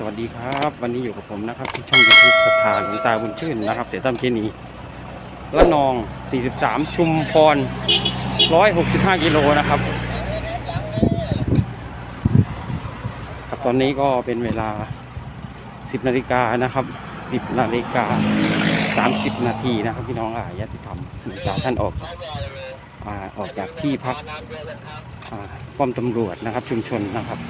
สวัสดีครับ วันนี้อยู่กับผมนะครับที่ช่องยูทูบสถานหลวงตาบุญชื่นนะครับ เสตั้มเคนีละนอง 43 ชุมพร 165 กิโลนะครับครับตอนนี้ก็เป็นเวลา 10 นาฬิกานะครับ 10 นาฬิกา 30 นาทีนะครับพี่น้องอายติธรรมหลวงตาท่านออกออกจากที่พักอ่าป้อมตำรวจนะครับ ชุมชนนะครับ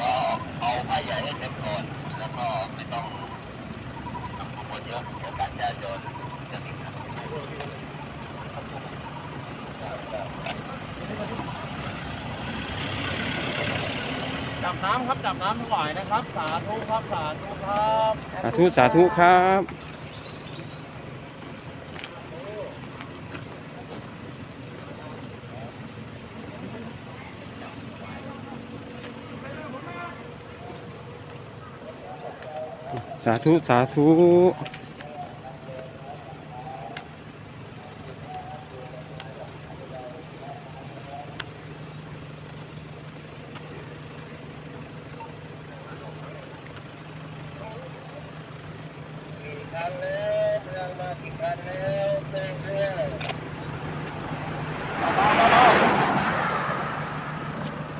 ก็เอาผ้า ใหญ่ให้เต็มก่อนแล้วก็ไม่ต้องทำคนเยอะเดี๋ยวการจราจรจะติดขัดจับน้ำครับจับน้ำถวายนะครับ สาธุครับสาธุครับ สาธุสาธุครับ สาธุ สาธุกี่ครั้งแล้วเรื่องมากี่ครั้งแล้วเรื่องเรื่อง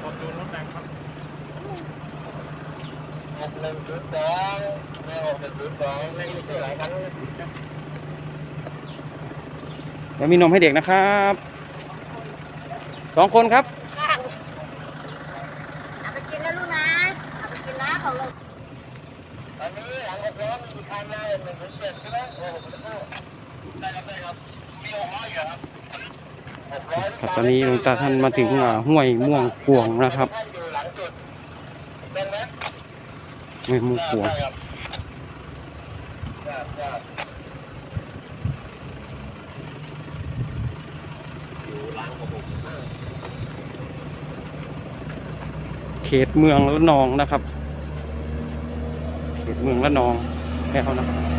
กดดูรถแรงครับ หกหนึ่งศูนย์สองไม่หกหนึ่งศูนย์สองไม่รู้ชื่อหลายครั้งเดี๋ยวมีนมให้เด็กนะครับสองคนครับเอาไปกินนะลูกนะเอาไปกินนะของเราตอนนี้หลังจากร้องมีครั้งแล้วหนึ่งศูนย์เจ็ดใช่ไหมโอ้โหได้แล้วได้ครับมีหกร้อยอยู่ครับหกร้อยครับตอนนี้หลวงตาท่านมาถึงอ่าห้วยม่วงกวงนะครับ ท่านอยู่หลังจุดเป็นไหม ไม่วงกวงครับครับครับอยู่หลังของผมเขตเมืองละนองนะครับ เขตเมืองละนองแล้วนะครับ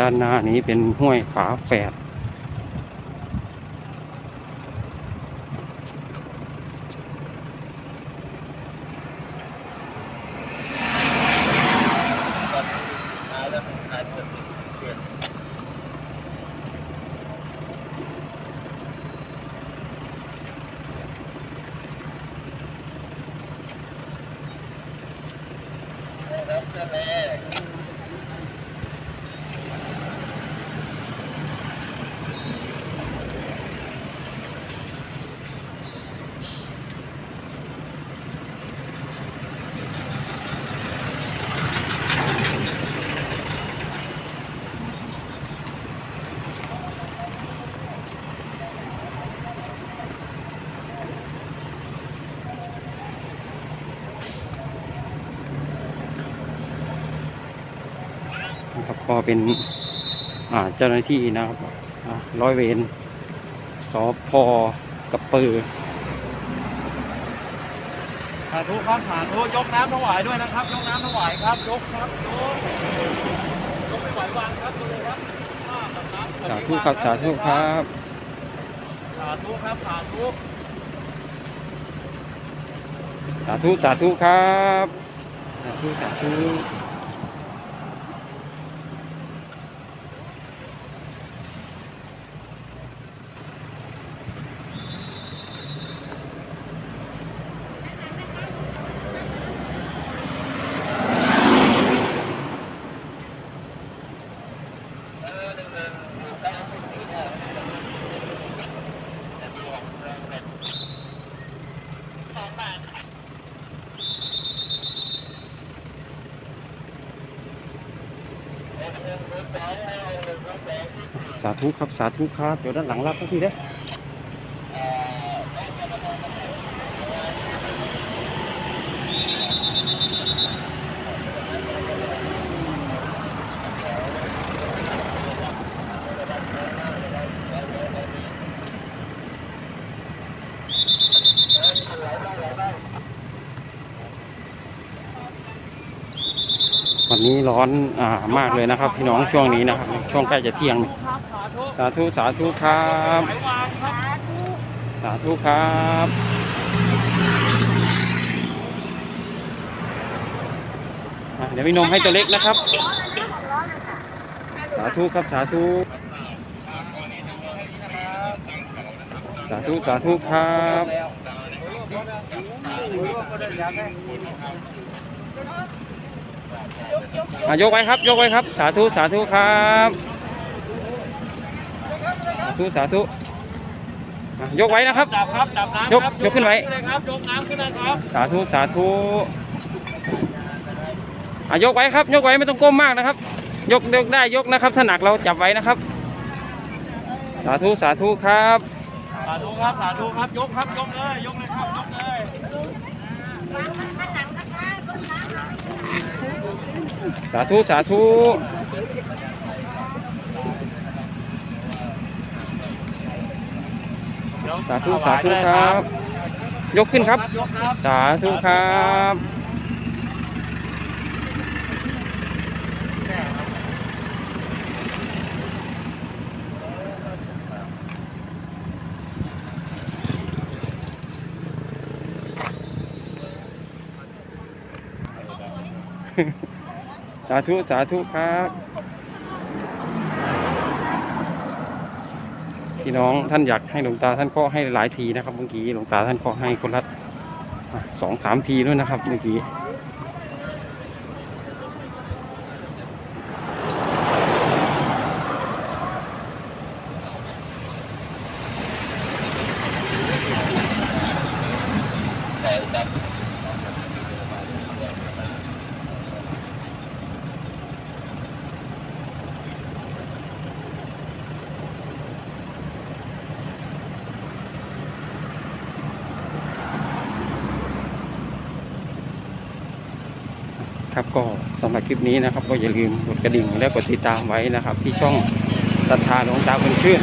ด้านหน้านี้เป็นห้วยฝาแฝดแล้วหายเกือบเปลี่ยนครับนั่นแห ก็เป็นอ่าเจ้าหน้าที่นะครับอ่าร้อยเวรสพกับปือสาธุครับสาธุยกน้ำถวายด้วยนะครับ ยกน้ำถวายครับ ยกครับยกยกไม่ไหววางครับดูเลยครับอ่าแบบนั้นสาธุครับสาธุครับสาธุครับสาธุสาธุสาธุครับสาธุสาธุ สองบาทสาธุครับ สาธุครับ เดี๋ยวด้านหลังรับทันทีเด้อ วันนี้ร้อนอ่ามากเลยนะครับ พี่น้องช่วงนี้นะครับ ช่วงใกล้จะเที่ยง สาธุสาธุครับไหววางครับสาธุครับอะเดี๋ยวพี่นมให้ตัวเล็กนะครับ สาธุครับสาธุสาธุสาธุครับ อะยกไว้ครับ ยกไว้ครับ สาธุสาธุครับสาธุสาธุอะยกไว้นะครับจับครับจับน้ำยกยกขึ้นไว้ เลยครับยกน้ำขึ้นนะครับสาธุสาธุอะยกไว้ครับ ยกไว้ไม่ต้องก้มมากนะครับ ยกยกได้ยกนะครับถ้าหนักเราจับไว้นะครับ สาธุสาธุครับ สาธุครับสาธุครับยกครับยกเลยยกเลยครับยกเลย สาธุ สาธุสาธุ สาธุครับ ยกขึ้นครับ สาธุครับ สาธุ สาธุครับ พี่น้องท่านอยากให้หลวงตาท่านก็ให้หลายทีนะครับเมื่อกี้หลวงตาท่านก็ให้คนละอะสองสามทีด้วยนะครับเมื่อกี้ ครับ ก็สำหรับคลิปนี้นะครับ ก็อย่าลืมกดกระดิ่งและกดติดตามไว้นะครับ ที่ช่องศรัทธาหลวงตาคนชื่น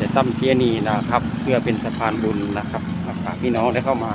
จะตั้มเทียนีนะครับ เพื่อเป็นสะพานบุญนะครับฝากพี่น้องได้เข้ามา